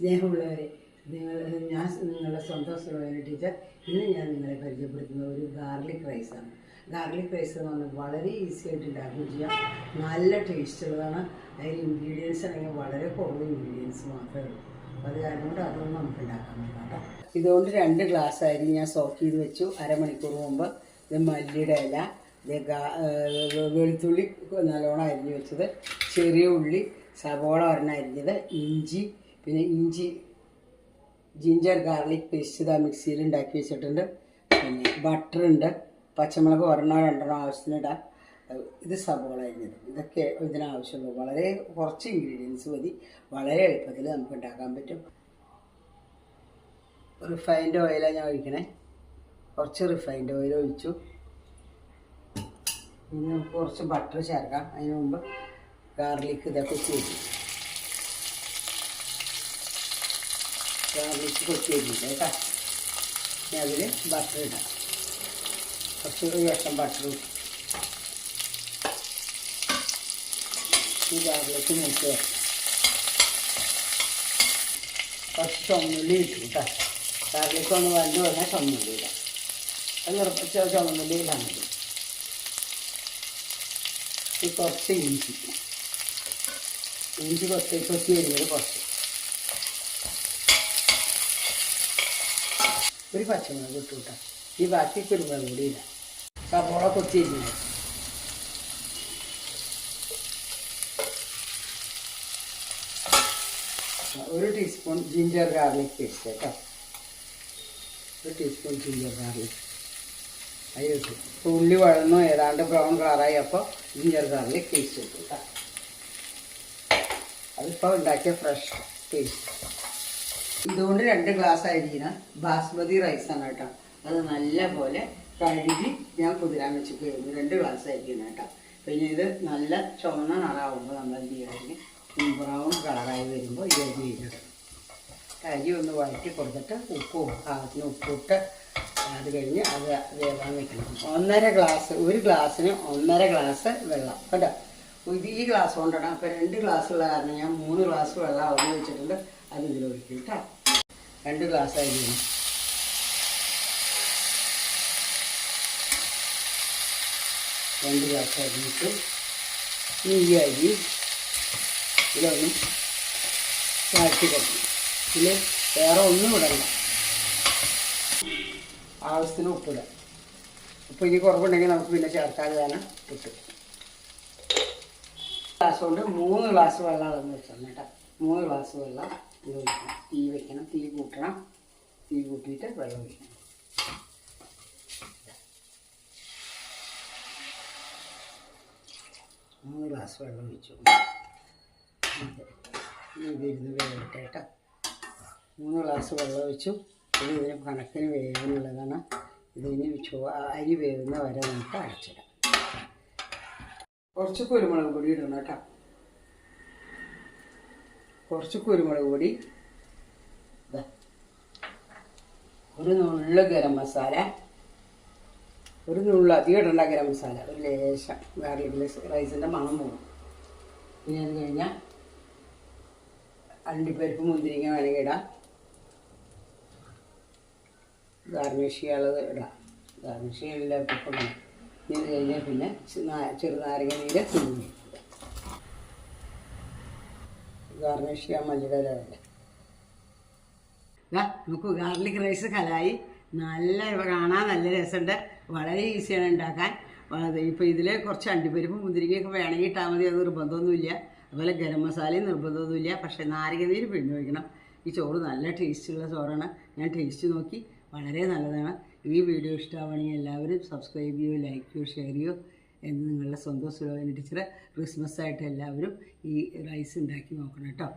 സ്നേഹമുള്ളവരെ നിങ്ങൾ ഞാൻ നിങ്ങളുടെ സ്വന്തം സുഖവേന ടീച്ചർ ഇന്ന് ഞാൻ നിങ്ങളെ പരിചയപ്പെടുത്തുന്ന ഒരു ഗാർലിക് റൈസാണ്. ഗാർലിക് റൈസ് എന്ന് പറഞ്ഞാൽ വളരെ ഈസി ആയിട്ട് ഉണ്ടാക്കുകയും ചെയ്യാം. നല്ല ടേസ്റ്റ് ഉള്ളതാണ്. അതിൽ ഇൻഗ്രീഡിയൻസ് ആണെങ്കിൽ വളരെ കുറവ് ഇൻഗ്രീഡിയൻസ് മാത്രമേ ഉള്ളൂ. അത് കാരണം കൊണ്ട് അതൊന്നും നമുക്ക് ഉണ്ടാക്കാൻ പറ്റില്ല കേട്ടോ. ഇതുകൊണ്ട് രണ്ട് ഗ്ലാസ് അരി ഞാൻ സോക്ക് ചെയ്ത് വെച്ചു. അരമണിക്കൂർ മുമ്പ് ഇത് മല്ലിയുടെ ഇല വെളുത്തുള്ളി നല്ലോണം അരിഞ്ഞ് വെച്ചത് ചെറിയ ഉള്ളി സവോള ഒരെണ്ണം അരിഞ്ഞത് ഇഞ്ചി പിന്നെ ഇഞ്ചി ജിഞ്ചർ ഗാർലിക് പേസ്റ്റ് ഇതാ മിക്സിയിൽ ഉണ്ടാക്കി വെച്ചിട്ടുണ്ട്. പിന്നെ ബട്ടർ ഉണ്ട് പച്ചമുളക് ഒരെണ്ണോ രണ്ടെണ്ണോ ആവശ്യത്തിനിടാം ഇത് സവോള അരിഞ്ഞത്. ഇതൊക്കെ ഇതിനാവശ്യമുള്ളൂ. വളരെ കുറച്ച് ഇൻഗ്രീഡിയൻസ് മതി. വളരെ എളുപ്പത്തിൽ നമുക്ക് ഉണ്ടാക്കാൻ പറ്റും. റിഫൈൻഡ് ഓയിലാണ് ഞാൻ ഒഴിക്കണേ. കുറച്ച് റിഫൈൻഡ് ഓയിൽ ഒഴിച്ചു. ഇനി നമുക്ക് കുറച്ച് ബട്ടർ ചേർക്കാം. അതിന് മുമ്പ് ഗാർലിക് ഇതൊക്കെ ചെയ്തു ഗാർലിക് കൊത്തി വെച്ചിട്ട് കേട്ടോ. ഇനി അതിൽ ബട്ടർ ഇടാം. കുറച്ച് ഒരു ബട്ടർ ഇട്ടു ഈ ഗാർലിക്ക് നോക്കി വെക്കാം കുറച്ച് ചുമന്നുള്ളി ഇട്ടു കേട്ടോ. ഗാർലിക്ക് ഒന്ന് വന്നു പറഞ്ഞാൽ ചുമന്നുള്ളി ഇടാം. അത് ഉറപ്പിച്ച ചുമന്നുള്ളി ഇടാൻ മതി. ഈ കുറച്ച് ഇഞ്ചി. ഇഞ്ചി കൊത്തി കൊത്തി വരുന്നത് കുറച്ച്. ഒരു പച്ചമുളക് ഇട്ടു കേട്ടോ ഈ ബാക്കി കുരുമുളക് കൂടി ഇടാം. സവോള കൊത്തി അരിഞ്ഞത് ഒരു ടീസ്പൂൺ ജിഞ്ചർ ഗാർലിക് പേസ്റ്റ് കേട്ടോ. ഒരു ടീസ്പൂൺ ജിഞ്ചർ ഗാർലിക് അത് ഇട്ടു ഇപ്പോൾ ഉള്ളി വഴന്നു ഏതാണ്ട് ബ്രൗൺ കളറായി അപ്പോൾ ജിഞ്ചർ ഗാർലിക് പേസ്റ്റ് ഇട്ടു കേട്ടോ അതിപ്പോൾ ഉണ്ടാക്കിയ ഫ്രഷ് പേസ്റ്റ് ഇതുകൊണ്ട് രണ്ട് ഗ്ലാസ് ആയിരിക്കുന്ന ബാസ്മതി റൈസാണ് കേട്ടോ. അത് നല്ല പോലെ കഴുകി ഞാൻ കുതിരാൻ വെച്ച് കഴിഞ്ഞു രണ്ട് ഗ്ലാസ് അരിക്കണം കേട്ടോ. പിന്നെ ഇത് നല്ല ചുവന്ന നിറാവുമ്പോൾ നമ്മൾ എന്ത് ചെയ്യണമെങ്കിൽ ബ്രൗൺ കളറായി വരുമ്പോൾ ഇത് അരി അരി ഒന്ന് വഴറ്റി കൊടുത്തിട്ട് ഉപ്പും ആദ്യം ഉപ്പിട്ട് അത് കഴിഞ്ഞ് അത് വേവാൻ വെക്കണം. ഒന്നര ഗ്ലാസ് ഒരു ഗ്ലാസ്സിന് ഒന്നര ഗ്ലാസ് വെള്ളം. കേട്ടോ. ഇത് ഈ ഗ്ലാസ് കൊണ്ടാണ്. അപ്പോൾ രണ്ട് ഗ്ലാസ് ഉള്ള കാരണം ഞാൻ മൂന്ന് ഗ്ലാസ് വെള്ളം അവിടെ വെച്ചിട്ടുണ്ട്. അത് ഇതിൽ ഒഴിക്കും കേട്ടോ രണ്ട് ഗ്ലാസ് അരിയാണ് രണ്ട് ഗ്ലാസ് അരിഞ്ഞിട്ട് ഈ അരി ഇതിലൊന്നും ചാറ്റി കൊടുക്കും ഇതിൽ വേറെ ഒന്നും ഇടണ്ട. ആവശ്യത്തിന് ഉപ്പിടാം. ഉപ്പ് ഇനി കുറവുണ്ടെങ്കിൽ നമുക്ക് പിന്നെ ചേർക്കാതെ തന്നെ കിട്ടും ഗ്ലാസ് കൊണ്ട് മൂന്ന് ഗ്ലാസ് വെള്ളം അളന്ന് വെച്ചാൽ കേട്ടോ. മൂന്ന് ഗ്ലാസ് വെള്ളം. ഇത് തീ വെക്കണം തീ കൂട്ടണം. തീ കൂട്ടിയിട്ട് വെള്ളം ഒഴിക്കണം. മൂന്ന് ഗ്ലാസ് വെള്ളം ഒഴിച്ചു. ഇതിരുന്ന് വേവട്ടെ മൂന്ന് ഗ്ലാസ് വെള്ളം ഒഴിച്ചു. ഇത് ഇതിന് കണക്കിന് വേവനുള്ളതാണ്. ഇതിന് അരി വേവുന്ന വരെ നമുക്ക് അടച്ചിടാം കുറച്ച് കുരുമുളക് പൊടി ഇടണം കേട്ടോ. കുറച്ച് കുരുമുളക് പൊടി. ഒരു നുള്ളു ഗരം മസാല. ഒരു നുള്ളു അധികം ഇടണ്ട ഗരം മസാല. ഒരു ലേശം ഗാർലിക് റൈസിന്റെ മണം പോകും പിന്നെ അത് കഴിഞ്ഞാൽ അണ്ടിപ്പരിപ്പ് മുന്തിരിങ്ങ വേണമെങ്കിൽ ഇടാം. ഗാർണിഷ് ചെയ്യാനുള്ളത് ഇടാം. ഗാർണിഷ് ചെയ്യാനുള്ള ഇപ്പം ഇത് കഴിഞ്ഞാൽ പിന്നെ ചെറുനാരങ്ങ നീര് തിരുമ്മി ഗാർണിഷ് ചെയ്യാൻ ദാ, നമുക്ക് ഗാർലിക് റൈസ് കലായി. നല്ല കാണാൻ നല്ല രസമുണ്ട്. വളരെ ഈസിയാണ് ഉണ്ടാക്കാൻ. ഇപ്പോൾ ഇതിൽ കുറച്ച് അണ്ടിപ്പരിപ്പ് മുന്തിരിങ്ങയൊക്കെ വേണമെങ്കിൽ ഇട്ടാൽ മതി. അത് നിർബന്ധമൊന്നുമില്ല. അതുപോലെ ഗരം മസാലയും നിർബന്ധമൊന്നുമില്ല. പക്ഷേ നാരങ്ങനീര് പിഴിഞ്ഞ് വയ്ക്കണം ഈ ചോറ് നല്ല ടേസ്റ്റുള്ള ചോറാണ്. ഞാൻ ടേസ്റ്റ് നോക്കി. വളരെ നല്ലതാണ്. ഈ വീഡിയോ ഇഷ്ടമാവുകയാണെങ്കിൽ എല്ലാവരും സബ്സ്ക്രൈബ് ചെയ്യുമോ ലൈക്ക് ചെയ്യുമോ ഷെയർ ചെയ്യുകയോ എന്ന് നിങ്ങളുടെ സ്വന്തം സുലോചന ടീച്ചർ ക്രിസ്മസ് ആയിട്ട് എല്ലാവരും ഈ റൈസ് ഉണ്ടാക്കി നോക്കണം കേട്ടോ